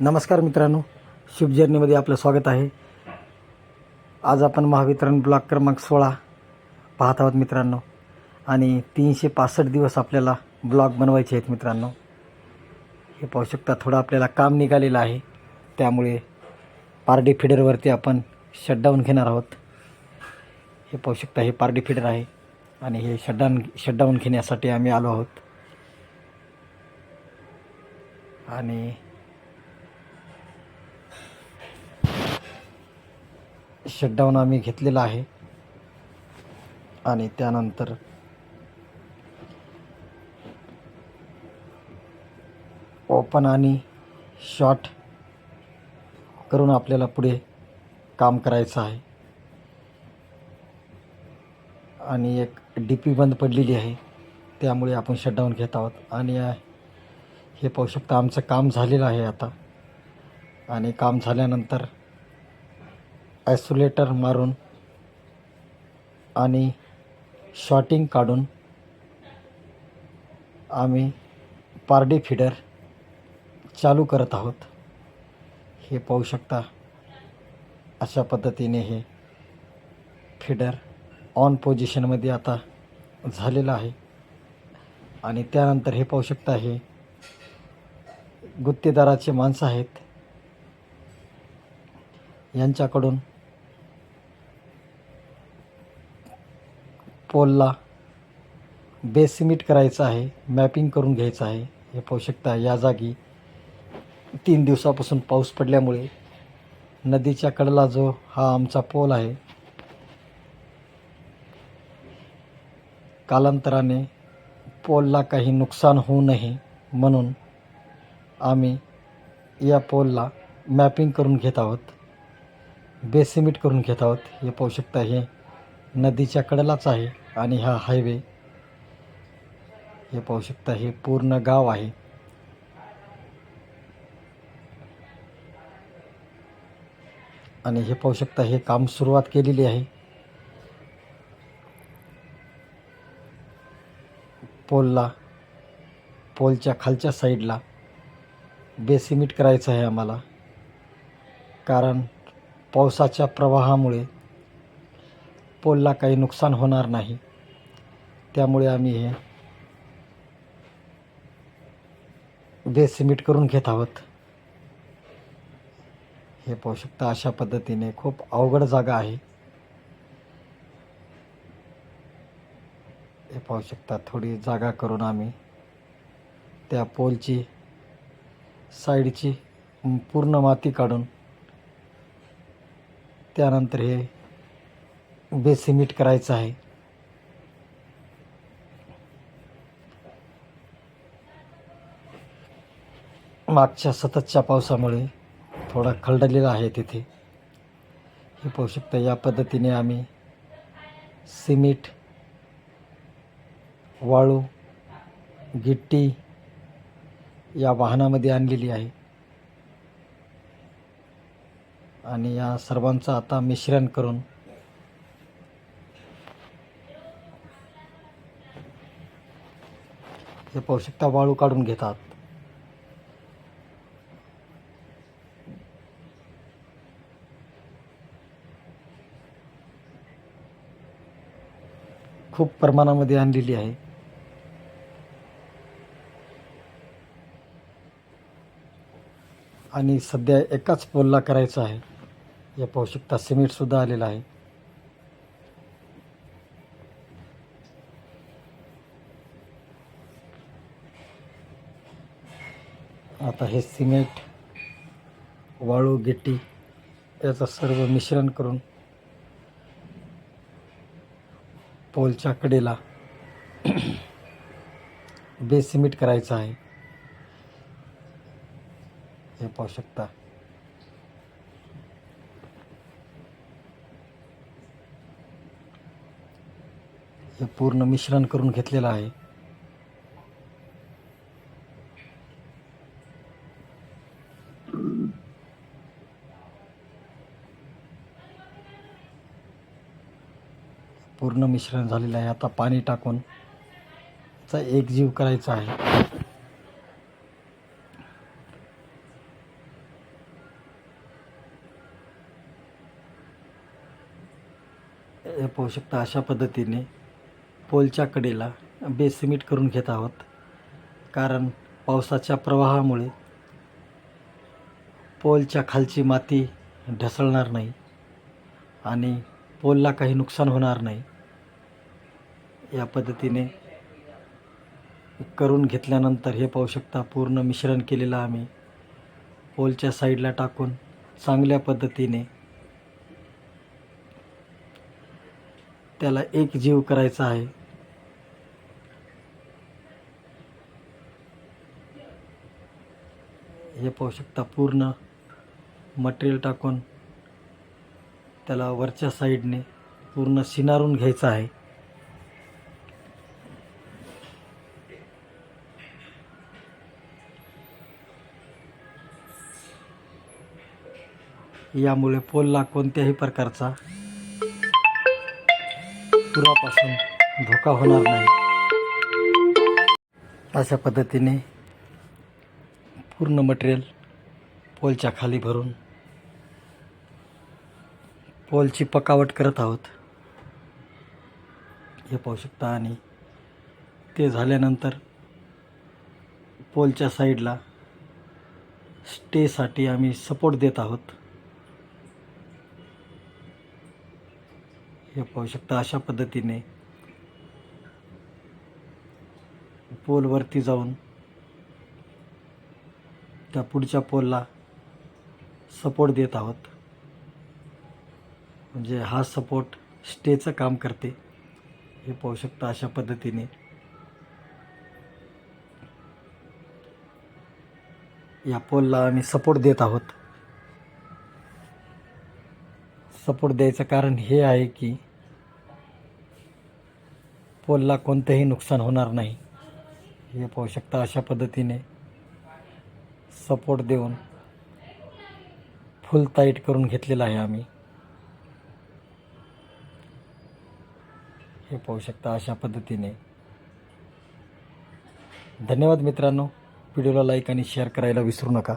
नमस्कार मित्रांनो. शुभ जर्नीमध्ये आपलं स्वागत आहे. आज आपण महावितरण ब्लॉक क्रमांक सोळा पाहत आहोत मित्रांनो. आणि तीनशे पासष्ट दिवस आपल्याला ब्लॉग बनवायचे आहेत मित्रांनो. हे पाहू शकता थोडं आपल्याला काम निघालेलं आहे. त्यामुळे पारडी फिडरवरती आपण शटडाऊन घेणार आहोत. हे पाहू शकता हे पारडी फिडर आहे. आणि हे शटडाऊन शटडाऊन घेण्यासाठी आम्ही आलो आहोत. आणि शटडाऊन आम्ही घेतलेला आहे. आणि त्यानंतर ओपन आणि शॉर्ट करून आपल्याला पुढे काम करायचं आहे. आणि एक डी पी बंद पडलेली आहे. त्यामुळे आपण शटडाऊन घेत आहोत. आणि हे पाहू शकता आमचं काम झालेलं आहे आता. आणि काम झाल्यानंतर ॲसोलेटर मारून आणि शॉटिंग काढून आम्ही पारडी फिडर चालू करत आहोत. हे पाहू शकता अशा पद्धतीने हे फिडर ऑन पोझिशनमध्ये आता झालेलं आहे. आणि त्यानंतर हे पाहू शकता हे गुत्तेदाराचे माणसं आहेत. यांच्याकडून पोलला बेसिमिट करायचं आहे मॅपिंग करून घ्यायचं आहे. हे पाहू शकता या जागी तीन दिवसापासून पाऊस पडल्यामुळे नदीच्या कडला जो हा आमचा पोल आहे कालांतराने पोलला काही नुकसान होऊ नये म्हणून आम्ही या पोलला मॅपिंग करून घेत आहोत बेसिमिट करून घेत आहोत. हे पाहू शकता हे नदीच्या कडेलाच आहे आणि हा हायवे हे पाहू शकता हे पूर्ण गाव आहे. आणि हे पाहू शकता हे काम सुरुवात केलेली आहे. पोलला पोलच्या खालच्या साईडला बेसिमिट करायचं आहे आम्हाला. कारण पावसाच्या प्रवाहामुळे पोलला काही नुकसान होणार नाही. त्यामुळे आम्ही हे बेसिमिट करून घेत आहोत. हे पाहू शकता अशा पद्धतीने खूप अवघड जागा आहे. हे पाहू शकता थोडी जागा करून आम्ही त्या पोलची साईडची पूर्ण माती काढून त्यानंतर हे बेसिमिट करायचं आहे. मागच्या सततच्या पावसामुळे थोडा खलडलेला आहे तिथे. हे पाहू शकता या पद्धतीने आम्ही सिमिट वाळू गिट्टी या वाहनामध्ये आणलेली आहे. आणि या सर्वांचं आता मिश्रण करून हे पौष्टिकता वाळू काढून घेतात. खूप प्रमाणामध्ये आणलेली आहे. आणि सध्या एकाच पोलला करायचं आहे. या पौष्टिकता सिमेंटसुद्धा आलेला आहे. आता हे सिमेंट वाळू गिट्टी याचं सर्व मिश्रण करून पोलच्या कडेला बेसिमिट करायचं आहे. हे पाहू शकता. हे पूर्ण मिश्रण करून घेतलेलं आहे. पूर्ण मिश्रण झालेलं आहे. आता पाणी टाकून चा एकजीव करायचा आहे. हे पाहू शकता अशा पद्धतीने पोलच्या कडेला बेसिमिट करून घेत आहोत. कारण पावसाच्या प्रवाहामुळे पोलच्या खालची माती ढसळणार नाही आणि पोलला काही नुकसान होणार नाही. या पद्धतीने करून घेतल्यानंतर हे पाहू शकता पूर्ण मिश्रण केलेलं आम्ही. पोलच्या साईडला टाकून चांगल्या पद्धतीने त्याला एक जीव करायचा आहे. हे पाहू शकता पूर्ण मटेरियल टाकून त्याला वरच्या साईडने पूर्ण सिनारून घ्यायचं आहे. यामुळे पोलला कोणत्याही प्रकारचा पुरापासून धोका होणार नाही. अशा पद्धतीने पूर्ण मटेरियल पोलच्या खाली भरून पोलची पकावट करत आहोत. हे पाहू शकता आणि ते झाल्यानंतर पोलच्या साईडला स्टेसाठी आम्ही सपोर्ट देत आहोत. हे पाहू शकता अशा पद्धतीने पोलवरती जाऊन त्या पुढच्या पोलला सपोर्ट देत आहोत. म्हणजे हा सपोर्ट स्टेचं काम करते. हे पाहू शकता अशा पद्धतीने. या पोलला आम्ही सपोर्ट देत आहोत. सपोर्ट द्यायचं कारण हे आहे की पोलला कोणतंही नुकसान होणार नाही. हे पाहू शकता अशा पद्धतीने सपोर्ट देऊन फुल टाईट करून घेतलेला आहे आम्ही. हे पाहू शकता अशा पद्धतीने. धन्यवाद मित्रांनो. व्हिडिओला लाईक आणि शेअर करायला विसरू नका.